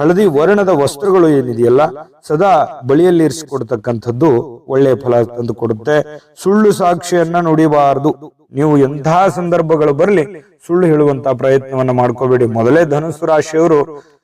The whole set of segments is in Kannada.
ಹಳದಿ ವರ್ಣದ ವಸ್ತ್ರಗಳು ಏನಿದೆಯಲ್ಲ, ಸದಾ ಬಳಿಯಲ್ಲಿ ಇರಿಸಿಕೊಡ್ತಕ್ಕಂಥದ್ದು ಒಳ್ಳೆಯ ಫಲ ತಂದು ಕೊಡುತ್ತೆ ಸುಳ್ಳು ಸಾಕ್ಷಿಯನ್ನ ನುಡಿಬಾರದು. ನೀವು ಎಂತಹ ಸಂದರ್ಭಗಳು ಬರಲಿ, ಸುಳ್ಳು ಹೇಳುವಂತ ಪ್ರಯತ್ನವನ್ನ ಮಾಡ್ಕೋಬೇಡಿ. ಮೊದಲೇ ಧನುಸು ರಾಶಿಯವರು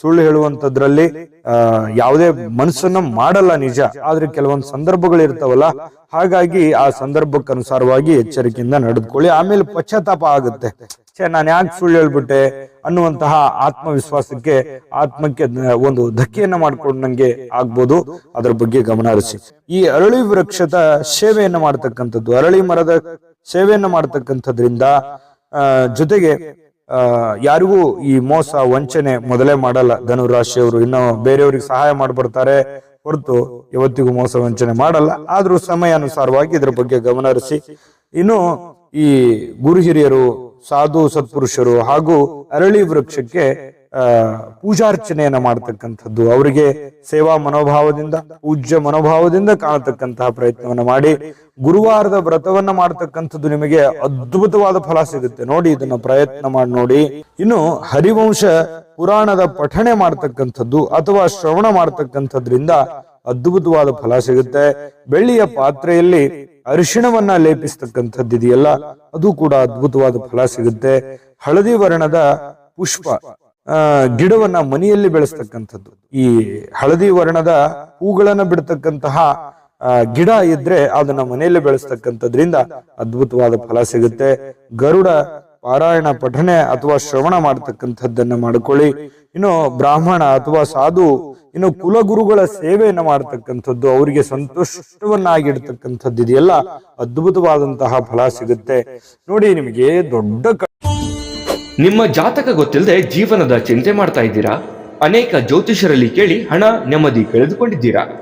ಸುಳ್ಳು ಹೇಳುವಂತದ್ರಲ್ಲಿ ಆ, ಯಾವುದೇ ಮನಸ್ಸನ್ನ ಮಾಡಲ್ಲ ನಿಜ. ಆದ್ರೆ ಕೆಲವೊಂದು ಸಂದರ್ಭಗಳು ಇರ್ತಾವಲ್ಲ, ಹಾಗಾಗಿ ಆ ಸಂದರ್ಭಕ್ಕನುಸಾರವಾಗಿ ಎಚ್ಚರಿಕೆಯಿಂದ ನಡೆದುಕೊಳ್ಳಿ. ಆಮೇಲೆ ಪಶ್ಚಾತ್ತಾಪ ಆಗುತ್ತೆ. ಛೇ, ನಾನು ಯಾಕೆ ಸುಳ್ಳು ಹೇಳ್ಬಿಟ್ಟೆ ಅನ್ನುವಂತಹ ಆತ್ಮವಿಶ್ವಾಸಕ್ಕೆ ಆತ್ಮಕ್ಕೆ ಒಂದು ಧಕ್ಕೆಯನ್ನ ಮಾಡ್ಕೊಂಡಂಗೆ ಆಗ್ಬೋದು. ಅದ್ರ ಬಗ್ಗೆ ಗಮನ ಹರಿಸಿ. ಈ ಅರಳಿ ವೃಕ್ಷದ ಸೇವೆಯನ್ನ ಮಾಡತಕ್ಕಂಥದ್ದು, ಅರಳಿ ಮರದ ಸೇವೆಯನ್ನ ಮಾಡತಕ್ಕಂಥದ್ರಿಂದ ಜೊತೆಗೆ ಯಾರಿಗೂ ಈ ಮೋಸ, ವಂಚನೆ ಮೊದಲೇ ಮಾಡಲ್ಲ. ಧನುರಾಶಿಯವರು ಇನ್ನು ಬೇರೆಯವ್ರಿಗೆ ಸಹಾಯ ಮಾಡ್ಬಿಡ್ತಾರೆ ಹೊರತು ಇವತ್ತಿಗೂ ಮೋಸ, ವಂಚನೆ ಮಾಡಲ್ಲ. ಆದ್ರೂ ಸಮಯಾನುಸಾರವಾಗಿ ಇದ್ರ ಬಗ್ಗೆ ಗಮನ ಹರಿಸಿ. ಇನ್ನು ಈ ಗುರು ಹಿರಿಯರು ಸಾಧು ಸತ್ಪುರುಷರು ಹಾಗೂ ಅರಳಿ ವೃಕ್ಷಕ್ಕೆ ಪೂಜಾರ್ಚನೆಯನ್ನ ಮಾಡ್ತಕ್ಕಂಥದ್ದು. ಅವರಿಗೆ ಸೇವಾ ಮನೋಭಾವದಿಂದ, ಪೂಜ್ಯ ಮನೋಭಾವದಿಂದ ಕಾಣತಕ್ಕಂತಹ ಪ್ರಯತ್ನವನ್ನ ಮಾಡಿ, ಗುರುವಾರದ ವ್ರತವನ್ನ ಮಾಡ್ತಕ್ಕಂಥದ್ದು ನಿಮಗೆ ಅದ್ಭುತವಾದ ಫಲ ಸಿಗುತ್ತೆ. ನೋಡಿ, ಇದನ್ನ ಪ್ರಯತ್ನ ಮಾಡಿ ನೋಡಿ. ಇನ್ನು ಹರಿವಂಶ ಪುರಾಣದ ಪಠಣೆ ಮಾಡ್ತಕ್ಕಂಥದ್ದು ಅಥವಾ ಶ್ರವಣ ಮಾಡ್ತಕ್ಕಂಥದ್ರಿಂದ ಅದ್ಭುತವಾದ ಫಲ ಸಿಗುತ್ತೆ. ಬೆಳ್ಳಿಯ ಪಾತ್ರೆಯಲ್ಲಿ ಅರಿಶಿಣವನ್ನ ಲೇಪಿಸ್ತಕ್ಕಂಥದ್ದು ಇದೆಯಲ್ಲ ಅದು ಕೂಡ ಅದ್ಭುತವಾದ ಫಲ ಸಿಗುತ್ತೆ. ಹಳದಿ ವರ್ಣದ ಪುಷ್ಪ ಗಿಡವನ್ನ ಮನೆಯಲ್ಲಿ ಬೆಳೆಸ್ತಕ್ಕಂಥದ್ದು. ಈ ಹಳದಿ ವರ್ಣದ ಹೂಗಳನ್ನ ಬಿಡ್ತಕ್ಕಂತಹ ಗಿಡ ಇದ್ರೆ ಅದನ್ನ ಮನೆಯಲ್ಲಿ ಬೆಳೆಸ್ತಕ್ಕಂಥದ್ರಿಂದ ಅದ್ಭುತವಾದ ಫಲ ಸಿಗುತ್ತೆ. ಗರುಡ ಪಾರಾಯಣ ಪಠನೆ ಅಥವಾ ಶ್ರವಣ ಮಾಡ್ತಕ್ಕಂಥದ್ದನ್ನ ಮಾಡ್ಕೊಳ್ಳಿ. ಇನ್ನು ಬ್ರಾಹ್ಮಣ ಅಥವಾ ಸಾಧು, ಇನ್ನು ಕುಲಗುರುಗಳ ಸೇವೆಯನ್ನು ಮಾಡ್ತಕ್ಕಂಥದ್ದು ಅವರಿಗೆ ಸಂತುಷ್ಟವನ್ನಾಗಿಡ್ತಕ್ಕಂಥದ್ದು ಇದೆಯಲ್ಲ ಅದ್ಭುತವಾದಂತಹ ಫಲ ಸಿಗುತ್ತೆ. ನೋಡಿ ನಿಮಗೆ ದೊಡ್ಡ ನಿಮ್ಮ ಜಾತಕ ಗೊತ್ತಿಲ್ಲದೆ ಜೀವನದ ಚಿಂತೆ ಮಾಡ್ತಾ ಇದ್ದೀರಾ? ಅನೇಕ ಜ್ಯೋತಿಷರಲ್ಲಿ ಕೇಳಿ ಹಣ ನೆಮ್ಮದಿ ಕಳೆದುಕೊಂಡಿದ್ದೀರಾ?